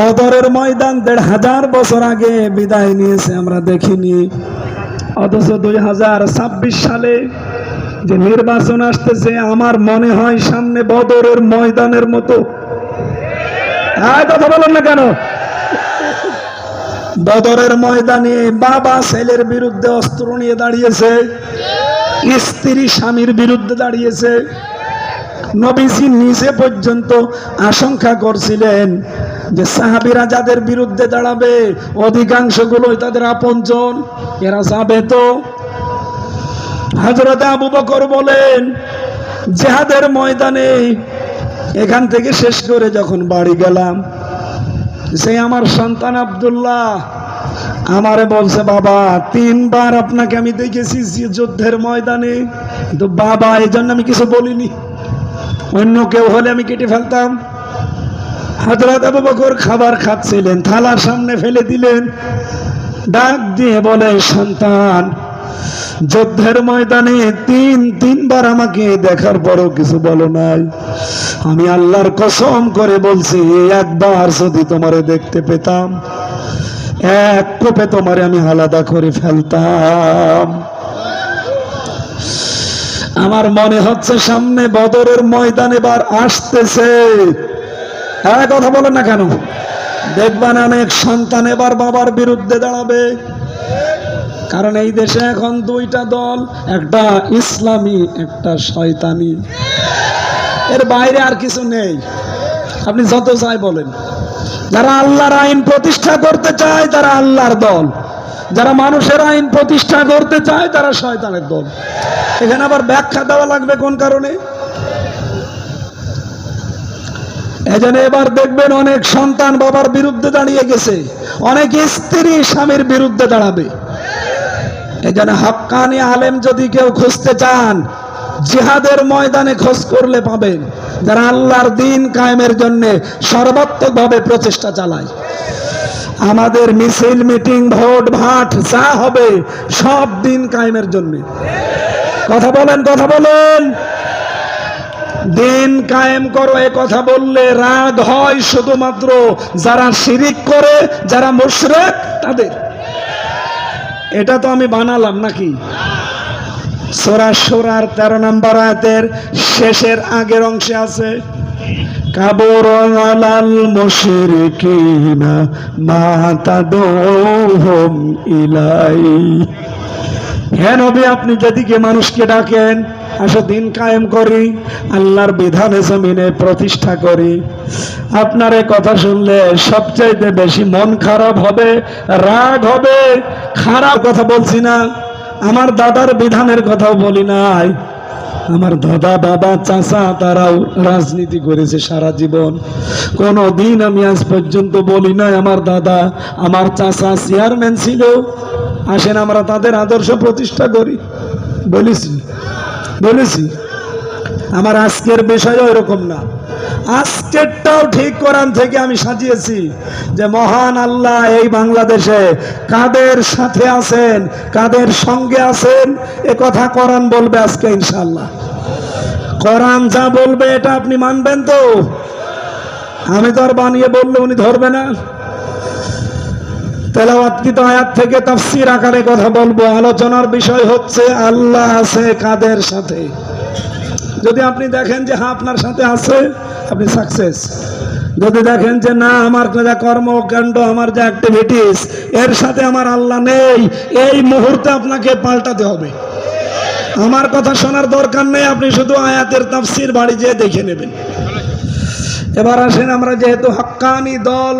বদরের ময়দান দেড় হাজার বছর আগে বিদায় নিয়েছে, আমরা দেখিনি। অথচ দুই হাজার ছাব্বিশ সালে যে নির্বাচন আসতেছে, আমার মনে হয় সামনে বদরের ময়দানের মতো। কথা বলেন না কেন? বদরের ময়দানে বাবা ছেলের বিরুদ্ধে অস্ত্র নিয়ে দাঁড়িয়েছে, স্ত্রী স্বামীর বিরুদ্ধে দাঁড়িয়েছে। নবীজি নিজে পর্যন্ত আশঙ্কা করছিলেন যে সাহাবিরা যাদের বিরুদ্ধে দাঁড়াবে, অধিকাংশগুলোই তাদের আপনজন, এরা যাবে তো? হজরত আবু বকর বলেন, জেহাদের ময়দানে এখান থেকে শেষ করে যখন বাড়ি গেলাম সেই আমার সন্তান আবদুল্লাহ, আমারে বলছে, বাবা, তিনবার আপনাকে আমি দেখেছি যুদ্ধের ময়দানে, কিন্তু বাবা এই জন্য আমি কিছু বলিনি। অন্য কেউ হলে আমি কেটে ফেলতাম। হাজরত আবু বকর খাবার খাচ্ছিলেন, থালার সামনে ফেলে দিলেন। ডাক দিয়ে বলে, সন্তান, যুদ্ধের ময়দানে তিন, তিনবার আমাকে দেখার পরও কিছু বলো নাই। আমি আল্লাহর কসম করে বলছি, একবার যদি তোমারে দেখতে পেতাম, এক কোপে তোমারে আমি আলাদা করে ফেলতাম। আমার মনে হচ্ছে সামনে বদরের ময়দান এবার আসতেছে। হ্যাঁ কথা বলেন না কেন? দেখবেন অনেক সন্তান এবার বাবার বিরুদ্ধে দাঁড়াবে। কারণ এই দেশে এখন দুইটা দল, একটা ইসলামী, একটা শয়তানি। এর বাইরে আর কিছু নেই। আপনি যত চাই বলেন। যারা আল্লাহর আইন প্রতিষ্ঠা করতে চায়, তারা আল্লাহর দল। যারা মানুষের আইন প্রতিষ্ঠা করতে চায়, তারা শয়তানের দল। এখানে আবার ব্যাখ্যা দেওয়া লাগবে কোন কারণে? এজন্য এবার দেখবেন অনেক সন্তান বাবার বিরুদ্ধে দাঁড়িয়ে গেছে। অনেক স্ত্রী স্বামীর বিরুদ্ধে দাঁড়াবে। এজন্য হক্কানি আলেম যদি কেউ খুঁজতে চান, জিহাদের ময়দানে খোঁজ করলে পাবেন। যারা আল্লাহর দিন কায়েমের জন্য সর্বাত্মকভাবে প্রচেষ্টা চালায়। আমাদের মিছিল, মিটিং, ভোট, ভাট, যা হবে, সব দিন কায়েমের জন্য। কথা বলেন কথা বলেন। দিন কায়েম করো, এ কথা বললে রাগ হয় শুধুমাত্র যারা শিরিক করে, যারা মুশরেক, তাদের। এটা তো আমি বানালাম নাকি? সোরা সোরার তেরো নম্বর আয়াতের শেষের আগের অংশে আছে। কাবর আলাল মুশরিকিনা মা তাদুহুম ইলাই। হে নবী, আপনি যেদিকে মানুষকে ডাকেন, আসো দিন কায়েম করি, আল্লাহর বিধানে জমিনে প্রতিষ্ঠা করি। আপনার কথা শুনলে সবচাইতে বেশি মন খারাপ হবে, রাগ হবে। খারাপ কথা বলছি না, আমার দাদার বিধানের কথাও বলি নাই। আমার দাদা, বাবা, চাচা তারাও রাজনীতি করেছে সারা জীবন। কোনো দিন আমি আজ পর্যন্ত বলি না আমার দাদা, আমার চাচা চেয়ারম্যান ছিল। আসেন আমরা তাদের আদর্শ প্রতিষ্ঠা করি। বলেছি বলেছি আমার আজকের বিষয়ও এরকম না। আজকেরটাও ঠিক কোরআন থেকে আমি সাজিয়েছি যে মহান আল্লাহ এই বাংলাদেশে কাদের সাথে আছেন, কাদের সঙ্গে আছেন, এ কথা বলবে আজকে ইনশাল্লাহ যা বলবে এটা আপনি মানবেন তো? আমি তো আর বানিয়ে বললে উনি ধরবে না। তেলাওয়াতকৃত আয়াত থেকে তাফসির আকারে কথা বলব? আলোচনার বিষয় হচ্ছে আল্লাহ আছে কাদের সাথে? যদি আপনি দেখেন যে হ্যাঁ আপনার সাথে আছে, আপনি সাকসেস যদি দেখেন যে না, আমার যা কর্মকাণ্ড আমার যে অ্যাক্টিভিটিস এর সাথে আমার আল্লাহ নেই, এই মুহূর্তে আপনাকে পাল্টাতে হবে। আমার কথা শোনার দরকার নেই, আপনি শুধু আয়াতের তাফসির বাড়ি যেয়ে দেখে নেবেন। এবার আসেন আমরা যেহেতু হাক্কানি দল